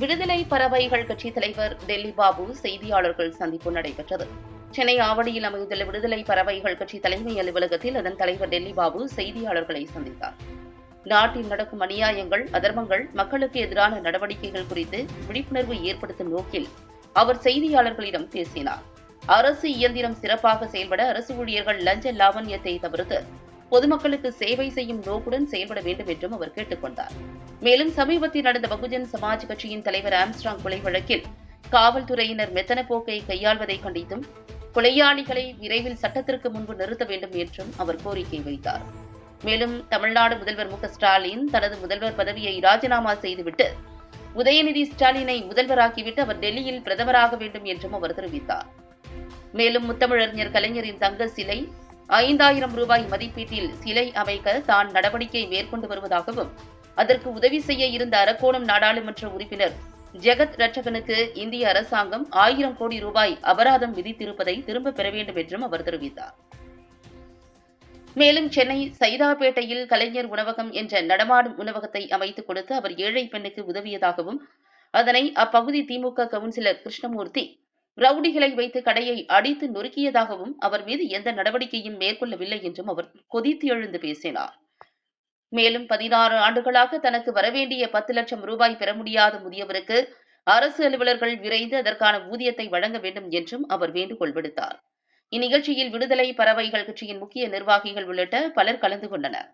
விடுதலை பறவைகள் கட்சி தலைவர் டெல்லி பாபு செய்தியாளர்கள் சந்திப்பு நடைபெற்றது. சென்னை ஆவடியில் அமைந்துள்ள விடுதலை பறவைகள் கட்சி தலைமை அலுவலகத்தில் அதன் தலைவர் டெல்லி பாபு செய்தியாளர்களை சந்தித்தார். நாட்டில் நடக்கும் அநியாயங்கள் அதர்மங்கள் மக்களுக்கு எதிரான நடவடிக்கைகள் குறித்து விழிப்புணர்வு ஏற்படுத்தும் நோக்கில் அவர் செய்தியாளர்களிடம் பேசினார். அரசு இயந்திரம் சிறப்பாக செயல்பட அரசு ஊழியர்கள் லஞ்ச லாவண்யத்தை தவிர்த்து பொதுமக்களுக்கு சேவை செய்யும் நோக்குடன் செயல்பட வேண்டும் என்றும் அவர் கேட்டுக்கொண்டார். மேலும் சமீபத்தில் நடந்த பகுஜன் சமாஜ் கட்சியின் தலைவர் ஆம்ஸ்ட்ராங் கொலை வழக்கில் காவல்துறையினர் மெத்தன போக்கை கையாள்வதை கண்டித்தும் கொலையாளிகளை விரைவில் சட்டத்திற்கு முன்பு நிறுத்த வேண்டும் என்றும் அவர் கோரிக்கை வைத்தார். மேலும் தமிழ்நாடு முதல்வர் மு ஸ்டாலின் தனது முதல்வர் பதவியை ராஜினாமா செய்துவிட்டு உதயநிதி ஸ்டாலினை முதல்வராக்கிவிட்டு அவர் டெல்லியில் பிரதமராக வேண்டும் என்றும் அவர் தெரிவித்தார். மேலும் முத்தமிழறிஞர் கலைஞரின் தங்க சிலை ஐந்தாயிரம் ரூபாய் மதிப்பீட்டில் சிலை அமைக்க தான் நடவடிக்கை மேற்கொண்டு வருவதாகவும் அதற்கு உதவி செய்ய இருந்த அரக்கோணம் நாடாளுமன்ற உறுப்பினர் ஜெகத் ரட்சகனுக்கு இந்திய அரசாங்கம் ஆயிரம் கோடி ரூபாய் அபராதம் விதித்திருப்பதை திரும்பப் பெற வேண்டும் என்றும் அவர் தெரிவித்தார். மேலும் சென்னை சைதாப்பேட்டையில் கலைஞர் உணவகம் என்ற நடமாடும் உணவகத்தை அமைத்துக் கொடுத்து அவர் ஏழை பெண்ணுக்கு உதவியதாகவும் அதனை அப்பகுதி திமுக கவுன்சிலர் கிருஷ்ணமூர்த்தி ரவுடிகளை வைத்து கடையை அடித்து நொறுக்கியதாகவும் அவர் மீது எந்த நடவடிக்கையும் மேற்கொள்ளவில்லை என்றும் அவர் கொதித்து எழுந்து பேசினார். மேலும் பதினாறு ஆண்டுகளாக தனக்கு வரவேண்டிய பத்து லட்சம் ரூபாய் பெற முடியாத முதியவருக்கு அரசு அலுவலர்கள் விரைந்து அதற்கான ஊதியத்தை வழங்க வேண்டும் என்றும் அவர் வேண்டுகோள் விடுத்தார். இந்நிகழ்ச்சியில் விடுதலை பறவைகள் கட்சியின் முக்கிய நிர்வாகிகள் உள்ளிட்ட பலர் கலந்து கொண்டனர்.